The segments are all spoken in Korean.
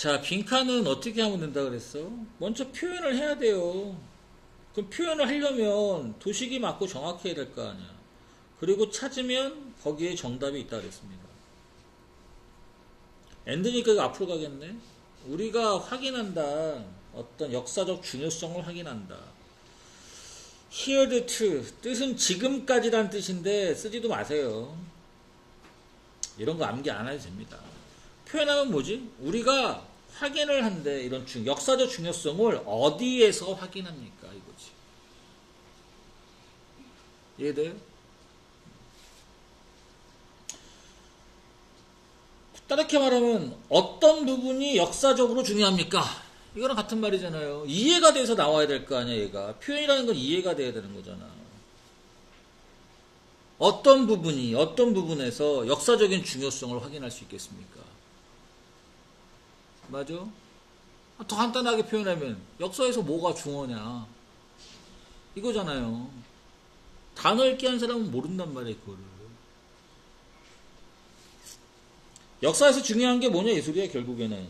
자, 빈칸은 어떻게 하면 된다 그랬어? 먼저 표현을 해야 돼요. 그럼 표현을 하려면 도식이 맞고 정확해야 될 거 아니야. 그리고 찾으면 거기에 정답이 있다 그랬습니다. 엔드니까 앞으로 가겠네. 우리가 확인한다. 어떤 역사적 중요성을 확인한다. Here the truth. 뜻은 지금까지란 뜻인데 쓰지도 마세요. 이런 거 암기 안 해도 됩니다. 표현하면 뭐지? 우리가 확인을 한데 이런 중, 역사적 중요성을 어디에서 확인합니까? 이거지. 이해돼요? 따르게 말하면 어떤 부분이 역사적으로 중요합니까? 이거랑 같은 말이잖아요. 이해가 돼서 나와야 될 거 아니야, 얘가. 표현이라는 건 이해가 돼야 되는 거잖아. 어떤 부분이, 어떤 부분에서 역사적인 중요성을 확인할 수 있겠습니까? 맞아? 더 간단하게 표현하면, 역사에서 뭐가 중요하냐? 이거잖아요. 단어 읽기 한 사람은 모른단 말이에요, 그거를. 역사에서 중요한 게 뭐냐, 이 소리야, 결국에는.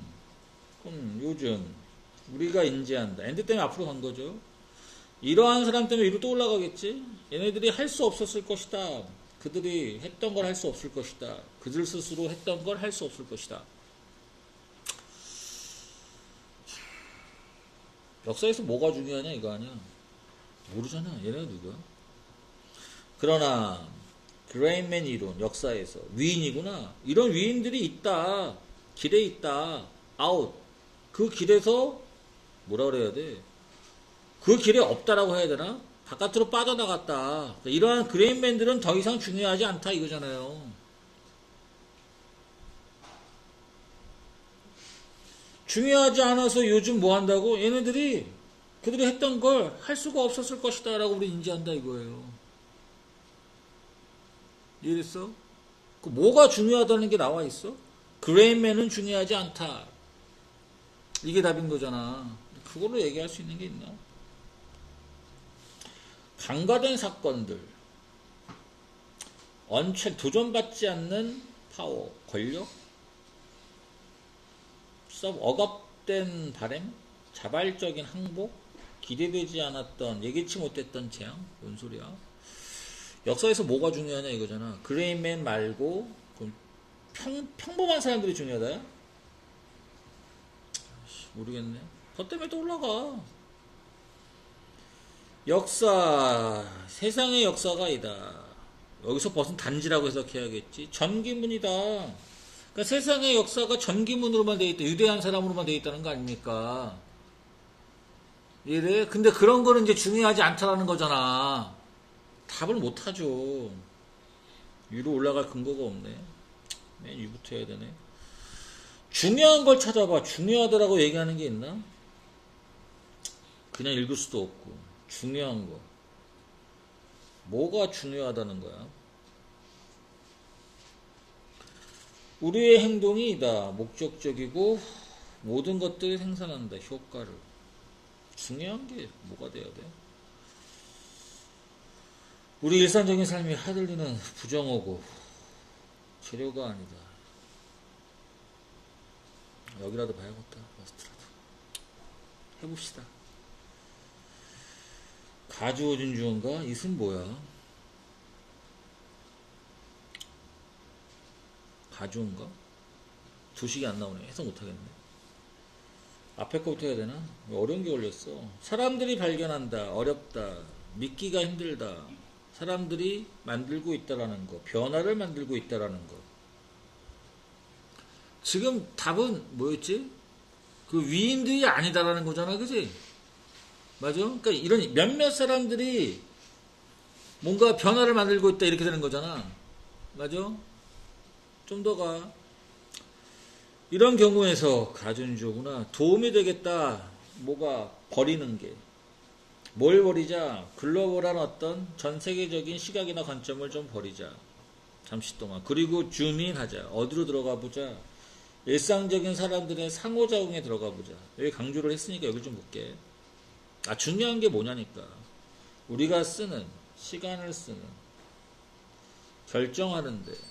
그럼 요즘, 우리가 인지한다. 엔드 때문에 앞으로 간 거죠. 이러한 사람 때문에 위로 또 올라가겠지? 얘네들이 할 수 없었을 것이다. 그들이 했던 걸 할 수 없을 것이다. 그들 스스로 했던 걸 할 수 없을 것이다. 역사에서 뭐가 중요하냐 이거 아니야. 모르잖아. 얘네가 누구야? 그러나 그레인맨 이론 역사에서 위인이구나. 이런 위인들이 있다. 길에 있다. 아웃. 그 길에서 뭐라 그래야 돼? 그 길에 없다라고 해야 되나? 바깥으로 빠져나갔다. 이러한 그레인맨들은 더 이상 중요하지 않다 이거잖아요. 중요하지 않아서 요즘 뭐 한다고? 얘네들이 그들이 했던 걸 할 수가 없었을 것이다 라고 우리 인지한다 이거예요. 이해됐어? 그 뭐가 중요하다는 게 나와 있어? 그레인맨은 중요하지 않다. 이게 답인 거잖아. 그걸로 얘기할 수 있는 게 있나? 간과된 사건들, 언체 도전받지 않는 파워, 권력, 썩 억압된 바램, 자발적인 항복, 기대되지 않았던, 예기치 못했던 재앙, 뭔 소리야? 역사에서 뭐가 중요하냐 이거잖아. 그레인맨 말고 평, 평범한 사람들이 중요하다. 모르겠네. 그 때문에 또 올라가. 역사, 세상의 역사가 이다. 여기서 벗은 단지라고 해석해야겠지. 전기문이다. 그러니까 세상의 역사가 전기문으로만 돼 있다. 유대한 사람으로만 돼 있다는 거 아닙니까? 이래? 근데 그런 거는 이제 중요하지 않다라는 거잖아. 답을 못 하죠. 위로 올라갈 근거가 없네. 맨 위부터 해야 되네. 중요한 걸 찾아봐. 중요하더라고 얘기하는 게 있나? 그냥 읽을 수도 없고. 중요한 거. 뭐가 중요하다는 거야? 우리의 행동이 다 목적적이고 모든 것들이 생산한다. 효과를. 중요한 게 뭐가 돼야 돼? 우리 일상적인 삶이 하들리는 부정어고 재료가 아니다. 여기라도 봐야겠다. 머스트라도. 해봅시다. 가주어진 주어인가? 이은 뭐야? 가주어인가? 도식이 안 나오네. 해석 못하겠네. 앞에 거부터 해야 되나? 어려운 게 걸렸어. 사람들이 발견한다. 어렵다. 믿기가 힘들다. 사람들이 만들고 있다라는 거. 변화를 만들고 있다라는 거. 지금 답은 뭐였지? 그 위인들이 아니다라는 거잖아. 그지? 맞아? 그러니까 이런 몇몇 사람들이 뭔가 변화를 만들고 있다 이렇게 되는 거잖아. 맞아? 좀 더 가. 이런 경우에서 가준주구나. 도움이 되겠다. 뭐가 버리는 게. 뭘 버리자? 글로벌한 어떤 전 세계적인 시각이나 관점을 좀 버리자. 잠시 동안. 그리고 주민하자. 어디로 들어가 보자. 일상적인 사람들의 상호작용에 들어가 보자. 여기 강조를 했으니까 여기 좀 볼게. 아, 중요한 게 뭐냐니까. 우리가 쓰는, 시간을 쓰는, 결정하는데,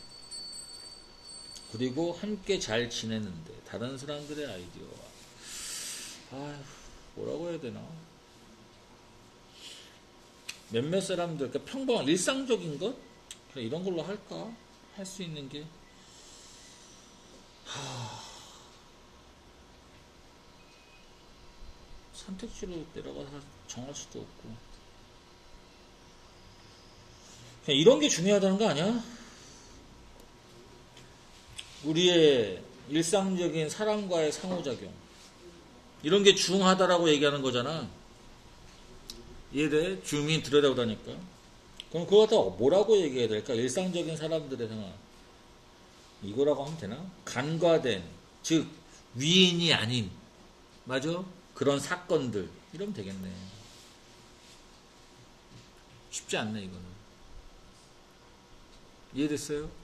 그리고 함께 잘 지내는데, 다른 사람들의 아이디어와. 아휴 뭐라고 해야 되나? 몇몇 사람들 그러니까 평범한 일상적인 것? 그냥 이런 걸로 할까? 할 수 있는 게. 선택지로 내려가서 정할 수도 없고. 그냥 이런 게 중요하다는 거 아니야? 우리의 일상적인 사람과의 상호작용 이런 게 중하다라고 얘기하는 거잖아 이해돼? 주민 들여다보다니까 그럼 그거 갖다 뭐라고 얘기해야 될까? 일상적인 사람들의 생활 이거라고 하면 되나? 간과된 즉 위인이 아닌 맞아? 그런 사건들 이러면 되겠네 쉽지 않네 이거는 이해됐어요?